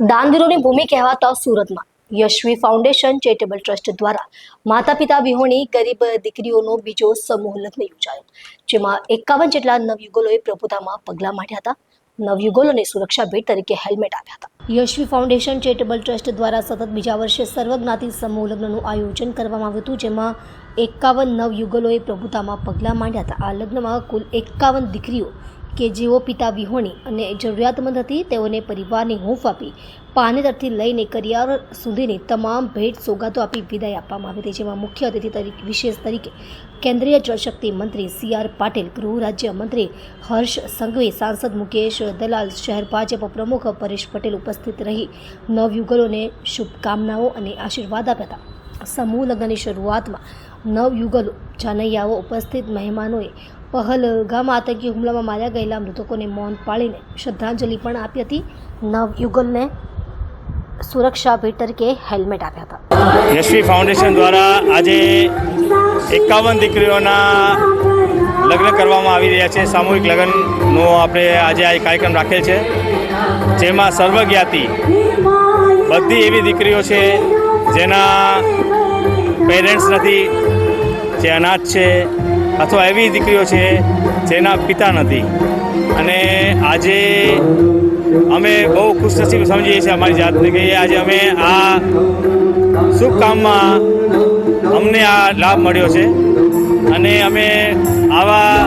દાનવીરોની ભૂમિ કહેવાતા સુરતમાં. Yashvi foundation charitable trust દ્વારા માતા પિતા વિહોણી ગરીબ દીકરીઓનો બીજો સમૂહ લગ્ન યોજાયો. જેમાં એકાવન જેટલા નવયુગલોએ પ્રભુતામાં પગલાં માંડ્યા હતા. નવયુગલોને સુરક્ષા ભેટ તરીકે હેલ્મેટ આપ્યા હતા. યશવી ફાઉન્ડેશન ચેરિટેબલ ટ્રસ્ટ દ્વારા સતત બીજા વર્ષે સર્વજ્ઞાતિ સમૂહ લગ્નનું આયોજન કરવામાં આવ્યું હતું, જેમાં એકાવન નવયુગલોએ પ્રભુતામાં પગલાં માંડ્યા હતા. આ લગ્નમાં કુલ એકાવન દીકરીઓ કે જેઓ પિતા વિહોણી અને જરૂરિયાતમંદ હતી, તેઓને પરિવારની હૂંફ આપી પાનેતરથી લઈને કરિયાર સુધીની તમામ ભેટ સોગાતો આપી વિદાય આપવામાં આવી હતી. જેમાં મુખ્ય અતિથિ તરીકે, વિશેષ તરીકે કેન્દ્રીય જળશક્તિ મંત્રી સી આર પાટીલ, ગૃહ રાજ્ય મંત્રી હર્ષ સંઘવી, સાંસદ મુકેશ દલાલ, શહેર ભાજપ પ્રમુખ પરેશ પટેલ ઉપસ્થિત રહી નવયુગલોને શુભકામનાઓ અને આશીર્વાદ આપ્યા હતા. સમૂહ લગ્નની શરૂઆતમાં નવયુગલો જાનૈયાઓ ઉપસ્થિત મહેમાનોએ પહલગામ આતંકી હુમલામાં માર્યા ગયેલા મૃતકોને મૌન પાળીને શ્રદ્ધાંજલિ પણ આપી હતી. નવયુગલને સુરક્ષા ભેટ તરીકે હેલ્મેટ આપ્યા હતા. યશવી ફાઉન્ડેશન દ્વારા આજે એકાવન દીકરીઓના લગ્ન કરવામાં આવી રહ્યા છે. સામૂહિક લગ્નનો આપણે આજે આ કાર્યક્રમ રાખેલ છે. જેમાં સર્વજ્ઞાતિ બધી એવી દીકરીઓ છે જેના પેરેન્ટ્સ નથી, જે અનાથ છે અથવા એવી દીકરીઓ છે જેના પિતા નથી. અને આજે અમે બહુ ખુશનસીબ સમજીએ છીએ અમારી જાતને કે આજે અમે આ શુભ કામમાં અમને આ લાભ મળ્યો છે. અને અમે આવા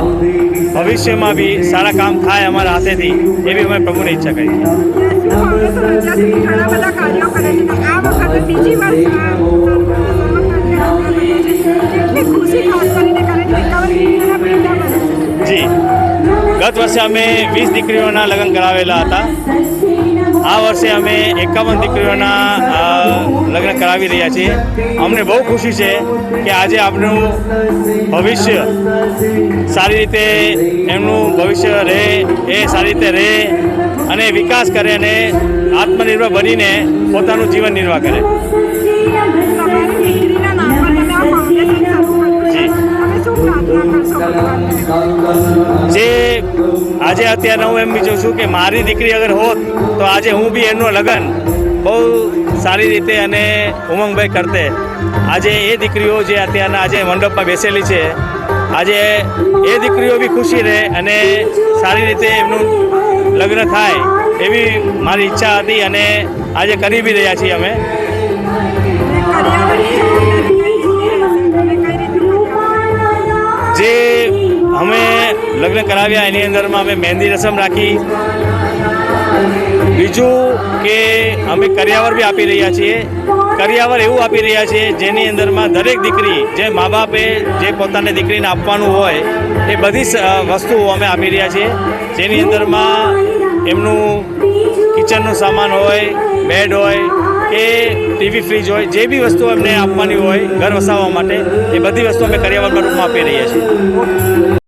ભવિષ્યમાં બી સારા કામ થાય અમારા હાથેથી એવી અમે પ્રભુને ઈચ્છા કરીએ છીએ. ગત વર્ષે અમે વીસ દીકરીઓના લગ્ન કરાવેલા હતા. આ વર્ષે અમે એકાવન દીકરીઓના લગ્ન કરાવી રહ્યા છીએ. અમને બહુ ખુશી છે કે આજે આપણું ભવિષ્ય સારી રીતે એમનું ભવિષ્ય રહે એ સારી રીતે રહે અને વિકાસ કરે અને આત્મનિર્ભર બનીને પોતાનું જીવન નિર્વાહ કરે. જે આજે અત્યારે હું એમ બીજું છું કે મારી દીકરી અગર હોત તો આજે હું બી એમનું લગ્ન બહુ સારી રીતે અને ઉમંગભાઈ કરતે. આજે એ દીકરીઓ જે અત્યારના આજે મંડપમાં બેસેલી છે, આજે એ દીકરીઓ બી ખુશી રહે અને સારી રીતે એમનું લગ્ન થાય એવી મારી ઈચ્છા હતી અને આજે કરી બી રહ્યા છીએ અમે. લગ્ન કરાવ્યા, એની અંદરમાં અમે મહેંદી રસમ રાખી. બીજું કે અમે કરિયાવર બી આપી રહ્યા છીએ. કરિયાવર એવું આપી રહ્યા છીએ જેની અંદરમાં દરેક દીકરી જે મા બાપે જે પોતાની દીકરીને આપવાનું હોય, એ બધી વસ્તુઓ અમે આપી રહ્યા છીએ. જેની અંદરમાં એમનું કિચનનું સામાન હોય, બેડ હોય કે ટીવી ફ્રીજ હોય, જે બી વસ્તુ એમને આપવાની હોય, ઘર વસાવવા માટે, એ બધી વસ્તુ અમે કરિયાવરના રૂપમાં આપી રહ્યા છીએ.